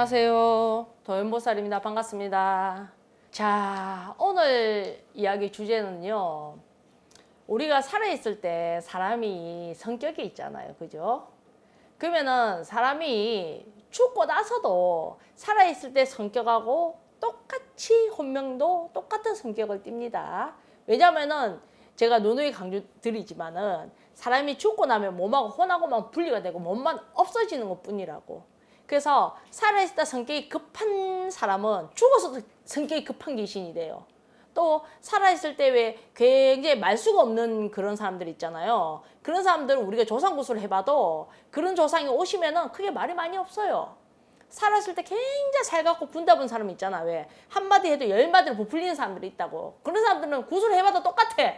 안녕하세요. 도연보살입니다. 반갑습니다. 자, 오늘 이야기 주제는요. 우리가 살아있을 때 사람이 성격이 있잖아요. 그죠? 그러면은 사람이 죽고 나서도 살아있을 때 성격하고 똑같이 혼명도 똑같은 성격을 띱니다. 왜냐면은 제가 누누이 강조 드리지만은 사람이 죽고 나면 몸하고 혼하고만 분리가 되고 몸만 없어지는 것 뿐이라고. 그래서 살아있을 때 성격이 급한 사람은 죽어서도 성격이 급한 귀신이 돼요. 또 살아있을 때 왜 굉장히 말수가 없는 그런 사람들 있잖아요. 그런 사람들은 우리가 조상 구술을 해봐도 그런 조상이 오시면은 크게 말이 많이 없어요. 살았을 때 굉장히 살갑고 분다분 사람 있잖아. 왜 한마디 해도 열 마디로 부풀리는 사람들이 있다고. 그런 사람들은 구술 해봐도 똑같아.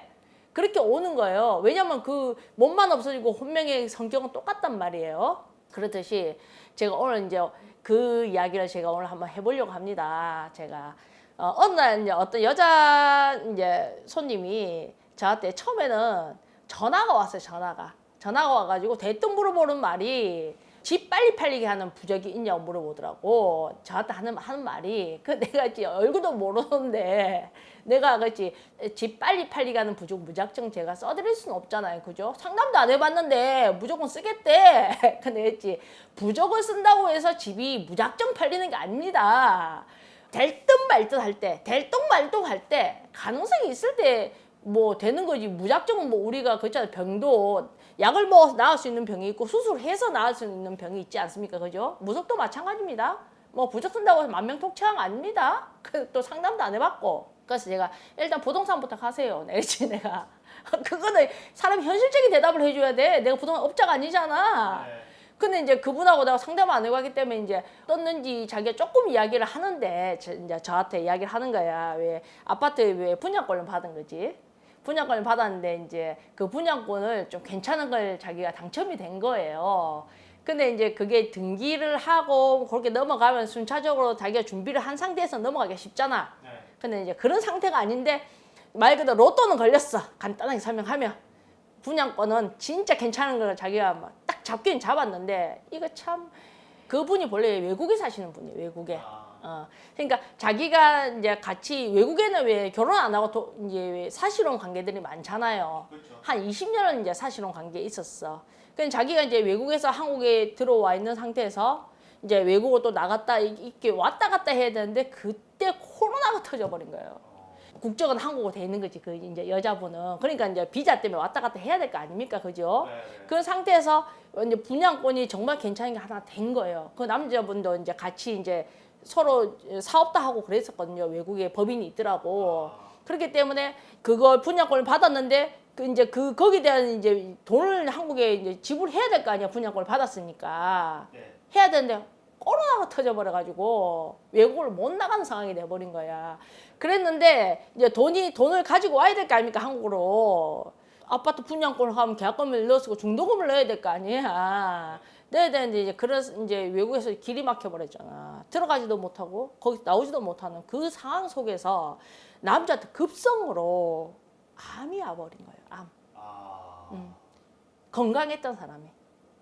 그렇게 오는 거예요. 왜냐면 그 몸만 없어지고 혼명의 성격은 똑같단 말이에요. 그렇듯이 제가 오늘 이제 그 이야기를 제가 오늘 한번 해보려고 합니다. 제가 어, 어느 날 이제 어떤 여자 이제 손님이 저한테 처음에는 전화가 왔어요. 전화가 전화가 와가지고 대뜸 물어보는 말이 집 빨리 팔리게 하는 부적이 있냐고 물어보더라고. 저한테 하는 하는 말이 그 내가 이제 얼굴도 모르는데 내가 그렇지 집 빨리 팔리게 하는 부적 무작정 제가 써드릴 수는 없잖아요. 그죠? 상담도 안 해봤는데 무조건 쓰겠대. 근데 했지 부적을 쓴다고 해서 집이 무작정 팔리는 게 아닙니다. 될 듯 말 듯 할 때, 될 듯 말 듯 할 때 가능성이 있을 때 뭐 되는 거지. 무작정 뭐 우리가 그잖아요 병도 약을 먹어서 나을 수 있는 병이 있고 수술해서 나을 수 있는 병이 있지 않습니까? 그죠? 무속도 마찬가지입니다. 뭐 부적 쓴다고 해서 만명 통치한 거 아닙니다. 그또 상담도 안 해봤고. 그래서 제가 일단 부동산부터 가세요. 내지 내가. 그거는 사람이 현실적인 대답을 해줘야 돼. 내가 부동산 업자가 아니잖아. 근데 이제 그분하고 내가 상담을 안 해봤기 때문에 이제 떴는지 자기가 조금 이야기를 하는데 저, 이제 저한테 이야기를 하는 거야. 왜 아파트 왜 분양권을 받은 거지? 분양권을 받았는데 이제 그 분양권을 좀 괜찮은 걸 자기가 당첨이 된 거예요. 근데 이제 그게 등기를 하고 그렇게 넘어가면 순차적으로 자기가 준비를 한 상태에서 넘어가기가 쉽잖아. 근데 이제 그런 상태가 아닌데 말 그대로 로또는 걸렸어. 간단하게 설명하면. 분양권은 진짜 괜찮은 걸 자기가 막 딱 잡긴 잡았는데 이거 참 그분이 본래 외국에 사시는 분이에요. 외국에. 어. 그러니까 자기가 이제 같이 외국에는 왜 결혼 안 하고 도, 이제 왜 사실혼 관계들이 많잖아요. 한 20년은 이제 사실혼 관계에 있었어. 그럼 자기가 이제 외국에서 한국에 들어와 있는 상태에서 이제 외국으로 또 나갔다 이- 이렇게 왔다 갔다 해야 되는데 그때 코로나가 터져 버린 거예요. 국적은 한국어로 돼 있는 거지 그 이제 여자분은 그러니까 이제 비자 때문에 왔다 갔다 해야 될 거 아닙니까 그죠? 그 상태에서 이제 분양권이 정말 괜찮은 게 하나 된 거예요. 그 남자분도 이제 같이 이제 서로 사업도 하고 그랬었거든요. 외국에 법인이 있더라고. 그렇기 때문에 그걸 분양권을 받았는데 그 이제 그 거기에 대한 이제 돈을 한국에 이제 지불해야 될 거 아니야 분양권을 받았으니까 해야 되는데 코로나가 터져버려가지고 외국을 못 나가는 상황이 돼버린 거야. 그랬는데 이제 돈이 돈을 가지고 와야 될 거 아닙니까 한국으로 아파트 분양권을 하면 계약금을 넣었고 중도금을 넣어야 될 거 아니야. 넣어야 되는데 이제 그래서 이제 외국에서 길이 막혀 버렸잖아. 들어가지도 못하고 거기 나오지도 못하는 그 상황 속에서 남자한테 급성으로 암이 와버린 거예요. 암. 음. 건강했던 사람이.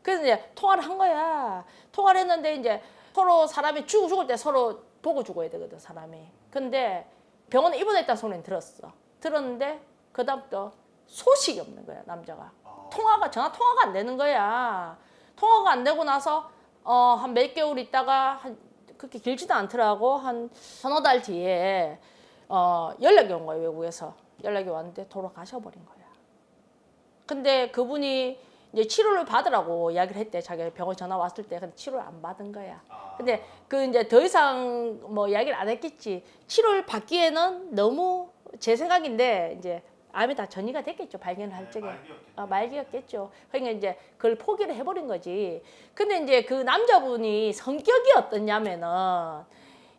그래서 이제 통화를 한 거야. 통화를 했는데 이제 서로 사람이 죽 죽을 때 서로 보고 죽어야 되거든 사람이. 근데 병원에 입원했다는 소리는 들었어. 들었는데 그다음부터 소식이 없는 거야 남자가. 통화가 전화 통화가 안 되는 거야. 통화가 안 되고 나서 어 한 몇 개월 있다가 한 그렇게 길지도 않더라고 한 서너 달 뒤에 어 연락이 온 거예요 외국에서 연락이 왔는데 돌아가셔버린 거야. 근데 그분이 이제 치료를 받으라고 이야기를 했대. 자기 병원 전화 왔을 때 근데 치료를 안 받은 거야. 근데 그 이제 더 이상 뭐 이야기를 안 했겠지. 치료를 받기에는 너무 제 생각인데 이제 암이 다 전이가 됐겠죠. 발견을 할 적에. 아, 말기였겠죠. 그러니까 이제 그걸 포기를 해버린 거지. 근데 이제 그 남자분이 성격이 어떻냐면은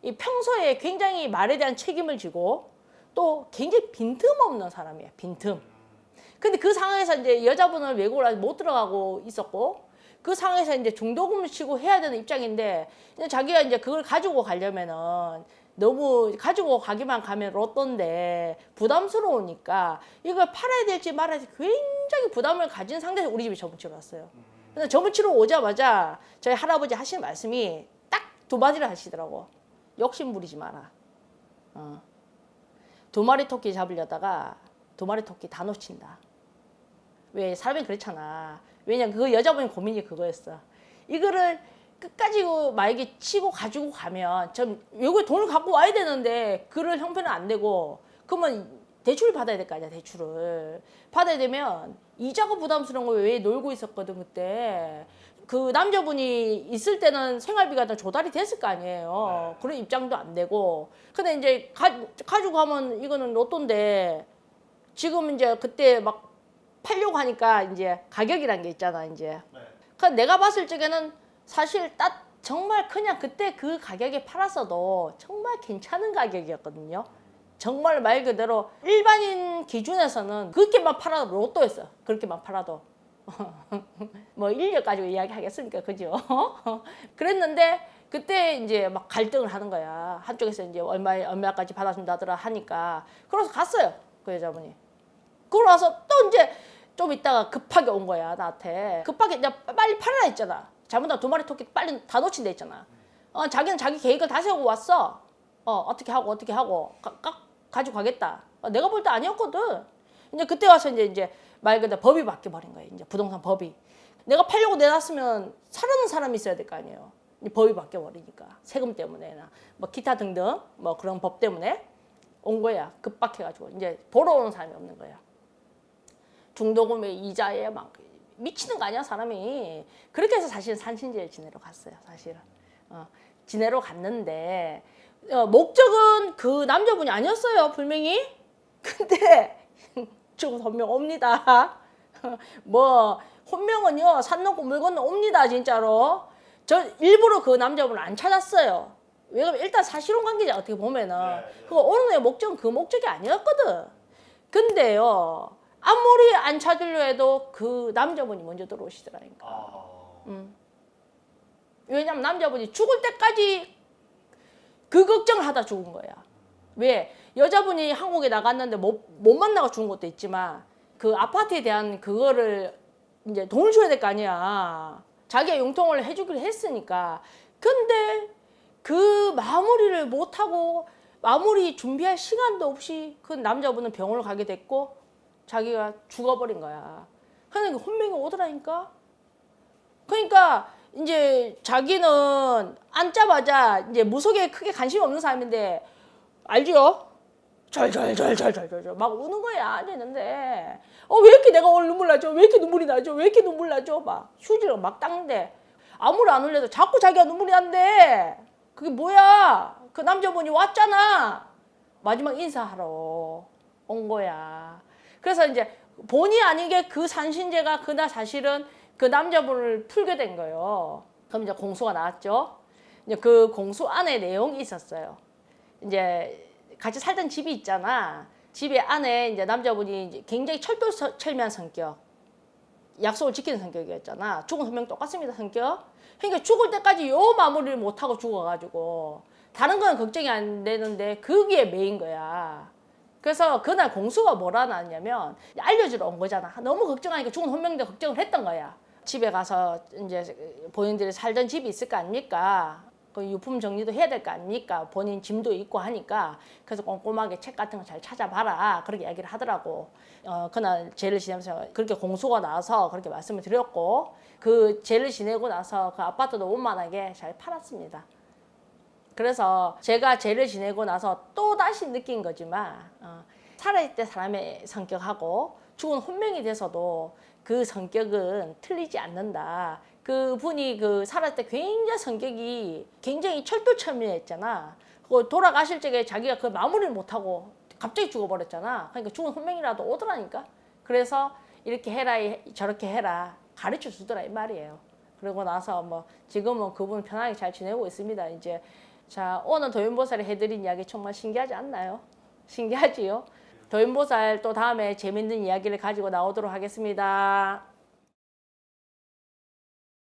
이 평소에 굉장히 말에 대한 책임을 지고 또 굉장히 빈틈없는 사람이야. 빈틈. 근데 그 상황에서 이제 여자분을 외국을 아직 못 들어가고 있었고 그 상황에서 이제 중도금을 치고 해야 되는 입장인데 자기가 이제 그걸 가지고 가려면은 너무 가지고 가기만 가면 로또인데 부담스러우니까 이걸 팔아야 될지 말아야 될지 굉장히 부담을 가진 상태에서 우리 집에 저번 치러 왔어요. 근데 저번 치러 오자마자 저희 할아버지 하시는 말씀이 딱 두 마디를 하시더라고. 욕심 부리지 마라. 어. 두 마리 토끼 잡으려다가 두 마리 토끼 다 놓친다. 왜 사람이 그렇잖아. 왜냐면 그 여자분이 고민이 그거였어. 이거를 끝까지 그 만약에 치고 가지고 가면 좀 여기 돈을 갖고 와야 되는데 그럴 형편은 안 되고 그러면 대출을 받아야 될 거 아니야 대출을. 받아야 되면 이자가 부담스러운 거 왜 놀고 있었거든 그때. 그 남자분이 있을 때는 생활비가 다 조달이 됐을 거 아니에요. 그런 입장도 안 되고. 근데 이제 가, 가지고 가면 이거는 로또인데 지금 이제 그때 막 팔려고 하니까 이제 가격이란 게 있잖아 이제. 그 내가 봤을 적에는 사실 딱 정말 그냥 그때 그 가격에 팔았어도 정말 괜찮은 가격이었거든요. 정말 말 그대로 일반인 기준에서는 그렇게만 팔아도 로또였어. 그렇게만 팔아도. 뭐 인력 가지고 이야기하겠습니까? 그죠? 그랬는데 그때 이제 막 갈등을 하는 거야. 한쪽에서 이제 얼마 얼마까지 받아준다더라 하니까 그래서 갔어요. 그 여자분이. 그러고 나서 또 이제 좀 있다가 급하게 온 거야 나한테 급하게 이제 빨리 팔아라 했잖아 잘못하면 두 마리 토끼 빨리 다 놓친다 했잖아. 어 자기는 자기 계획을 다 세우고 왔어. 어 어떻게 하고 어떻게 하고 가, 가, 가지고 가겠다. 어, 내가 볼 때 아니었거든. 이제 그때 와서 이제 이제 말 그대로 법이 바뀌어 버린 거야 이제 부동산 법이. 내가 팔려고 내놨으면 사려는 사람이 있어야 될 거 아니에요. 법이 바뀌어 버리니까. 세금 때문에나 뭐 기타 등등 뭐 그런 법 때문에 온 거야. 급박해 가지고. 이제 보러 오는 사람이 없는 거야. 중도금의 이자에 막 미치는 거 아니야 사람이. 그렇게 해서 사실 산신제를 지내러 갔어요 사실은. 어, 지내러 갔는데 어, 목적은 그 남자분이 아니었어요 분명히. 근데 지금 혼명 옵니다. 뭐 혼명은요 산 넘고 물 건너 옵니다 진짜로. 저 일부러 그 남자분을 안 찾았어요. 왜냐면 일단 사실혼 관계자 어떻게 보면은 그 오는 애 목적은 그 목적이 아니었거든. 근데요 아무리 안 찾으려 해도 그 남자분이 먼저 들어오시더라니까. 아, 왜냐면 남자분이 죽을 때까지 그 걱정을 하다 죽은 거야. 왜? 여자분이 한국에 나갔는데 못, 못 만나고 죽은 것도 있지만 그 아파트에 대한 그거를 이제 돈을 줘야 될 거 아니야. 자기가 용통을 해주기로 했으니까. 근데 그 마무리를 못하고 마무리 준비할 시간도 없이 그 남자분은 병원을 가게 됐고 자기가 죽어버린 거야. 그러니까 혼명이 오더라니까. 그러니까 이제 자기는 앉자마자 이제 무속에 크게 관심이 없는 사람인데 알죠? 절절절절절절 막 우는 거야 앉아있는데 어 왜 이렇게 내가 오늘 눈물 나죠? 왜 이렇게 눈물이 나죠? 왜 이렇게 눈물 나죠? 막 휴지를 막 닦는데 아무리 안 흘려도 자꾸 자기가 눈물이 난대. 그게 뭐야? 그 남자분이 왔잖아. 마지막 인사하러 온 거야. 그래서 이제 본의 아니게 그 산신제가 그날 사실은 그 남자분을 풀게 된 거예요. 그럼 이제 공소가 나왔죠. 이제 그 공소 안에 내용이 있었어요. 이제 같이 살던 집이 있잖아. 집에 안에 이제 남자분이 굉장히 철도철미한 성격. 약속을 지키는 성격이었잖아. 죽은 선명 똑같습니다, 성격. 그러니까 죽을 때까지 요 마무리를 못 하고 죽어가지고 다른 건 걱정이 안 되는데 그게 메인 거야. 그래서 그날 공수가 뭐라 나왔냐면 알려주러 온 거잖아. 너무 걱정하니까 죽은 혼명도 걱정을 했던 거야. 집에 가서 이제 본인들이 살던 집이 있을 거 아닙니까? 그 유품 정리도 해야 될 거 아닙니까? 본인 짐도 있고 하니까 그래서 꼼꼼하게 책 같은 거 잘 찾아봐라 그렇게 이야기를 하더라고. 어 그날 제를 지내면서 그렇게 공수가 나와서 그렇게 말씀을 드렸고 그 제를 지내고 나서 그 아파트도 원만하게 잘 팔았습니다. 그래서 제가 죄를 지내고 나서 또 다시 느낀 거지만 어, 살아있을 때 사람의 성격하고 죽은 혼명이 돼서도 그 성격은 틀리지 않는다. 그 분이 그 살았을 때 굉장히 성격이 굉장히 철두철미했잖아. 그 돌아가실 적에 자기가 그 마무리를 못하고 갑자기 죽어버렸잖아. 그러니까 죽은 혼명이라도 오더라니까. 그래서 이렇게 해라 저렇게 해라 가르쳐 주더라 이 말이에요. 그러고 나서 뭐 지금은 그분 편하게 잘 지내고 있습니다. 이제 자, 오늘 도윤보살이 해드린 이야기 정말 신기하지 않나요? 신기하지요? 도윤보살 또 다음에 재밌는 이야기를 가지고 나오도록 하겠습니다.